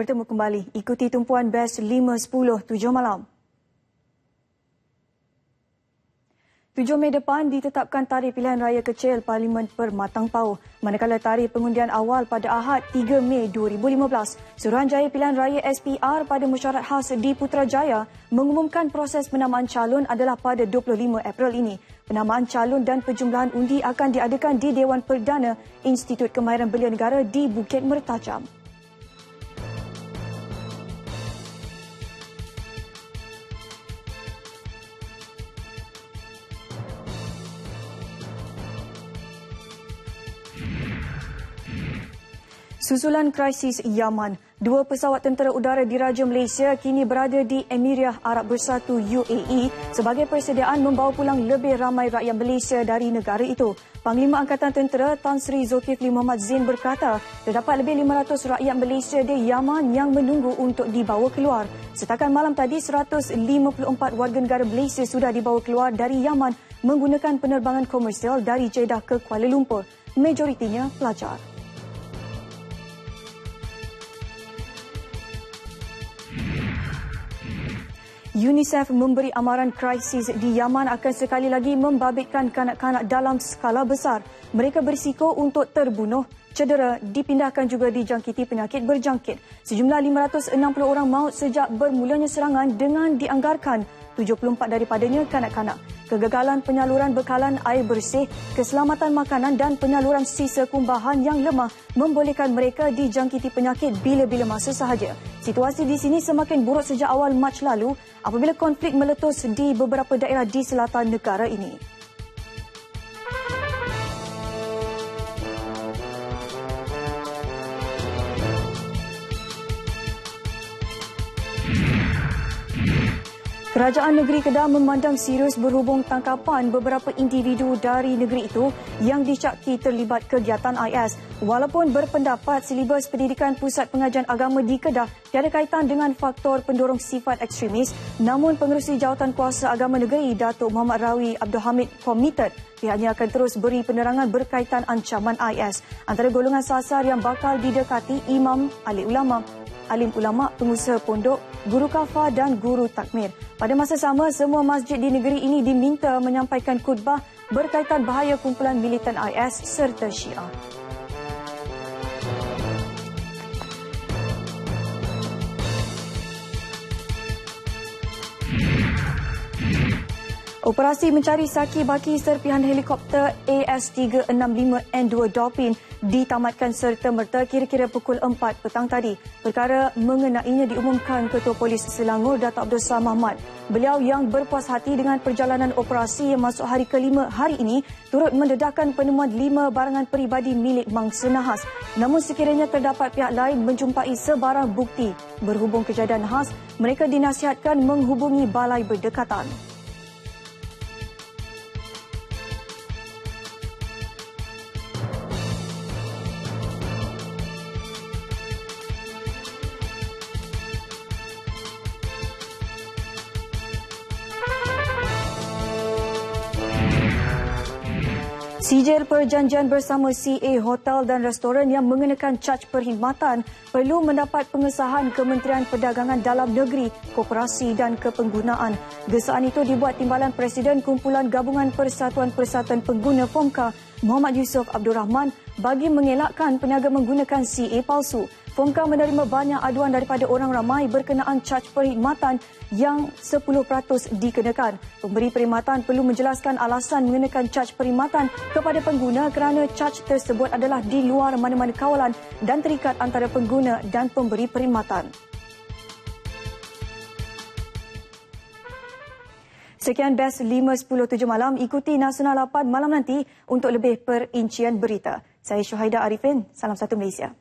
bertemu kembali. Ikuti tumpuan Best 5.10 7 malam. 7 Mei depan ditetapkan tarikh pilihan raya kecil Parlimen Permatang Pau. Manakala tarikh pengundian awal pada Ahad 3 Mei 2015, Suruhanjaya Pilihan Raya SPR pada Mesyuarat Khas di Putrajaya mengumumkan proses penamaan calon adalah pada 25 April ini. Penamaan calon dan penjumlahan undi akan diadakan di Dewan Perdana Institut Kemahiran Belia Negara di Bukit Mertajam. Susulan krisis Yaman, dua pesawat tentera udara diraja Malaysia kini berada di Emiriah Arab Bersatu UAE sebagai persediaan membawa pulang lebih ramai rakyat Malaysia dari negara itu. Panglima Angkatan Tentera Tan Sri Zulkifli Muhammad Zain berkata, terdapat lebih 500 rakyat Malaysia di Yaman yang menunggu untuk dibawa keluar. Setakat malam tadi, 154 warga negara Malaysia sudah dibawa keluar dari Yaman menggunakan penerbangan komersial dari Jeddah ke Kuala Lumpur. Majoritinya pelajar. UNICEF memberi amaran krisis di Yaman akan sekali lagi membabitkan kanak-kanak dalam skala besar. Mereka berisiko untuk terbunuh, cedera, dipindahkan juga dijangkiti penyakit berjangkit. Sejumlah 560 orang maut sejak bermulanya serangan dengan dianggarkan 74 daripadanya kanak-kanak. Kegagalan penyaluran bekalan air bersih, keselamatan makanan dan penyaluran sisa kumbahan yang lemah membolehkan mereka dijangkiti penyakit bila-bila masa sahaja. Situasi di sini semakin buruk sejak awal Mac lalu apabila konflik meletus di beberapa daerah di selatan negara ini. Kerajaan negeri Kedah memandang serius berhubung tangkapan beberapa individu dari negeri itu yang disyaki terlibat kegiatan IS. Walaupun berpendapat silibus pendidikan Pusat Pengajian Agama di Kedah tiada kaitan dengan faktor pendorong sifat ekstremis, namun pengerusi jawatan kuasa agama negeri Datuk Muhammad Rawi Abdul Hamid komited pihaknya akan terus beri penerangan berkaitan ancaman IS. Antara golongan sasar yang bakal didekati imam, ahli ulama, alim ulama, pengusaha pondok, guru kafa dan guru takmir. Pada masa sama, semua masjid di negeri ini diminta menyampaikan khutbah berkaitan bahaya kumpulan militan IS serta Syiah. Operasi mencari saki baki serpihan helikopter AS-365N2 Dolphin ditamatkan serta merta kira-kira pukul 4 petang tadi. Perkara mengenainya diumumkan Ketua Polis Selangor Datuk Abdul Salam Ahmad. Beliau yang berpuas hati dengan perjalanan operasi yang masuk hari kelima hari ini turut mendedahkan penemuan lima barangan peribadi milik mangsa nahas. Namun sekiranya terdapat pihak lain menjumpai sebarang bukti berhubung kejadian khas, mereka dinasihatkan menghubungi balai berdekatan. Sijil perjanjian bersama CA Hotel dan Restoran yang mengenakan caj perkhidmatan perlu mendapat pengesahan Kementerian Perdagangan Dalam Negeri, Koperasi dan Kepenggunaan. Gesaan itu dibuat Timbalan Presiden Kumpulan Gabungan Persatuan-Persatuan Pengguna FOMKA Muhammad Yusof Abdul Rahman bagi mengelakkan peniaga menggunakan CA palsu. Fomka menerima banyak aduan daripada orang ramai berkenaan caj perkhidmatan yang 10% dikenakan. Pemberi perkhidmatan perlu menjelaskan alasan mengenakan caj perkhidmatan kepada pengguna kerana caj tersebut adalah di luar mana-mana kawalan dan terikat antara pengguna dan pemberi perkhidmatan. Sekian Best 5.10.7 malam. Ikuti Nasional 8 malam nanti untuk lebih perincian berita. Saya Syuhaida Arifin. Salam satu Malaysia.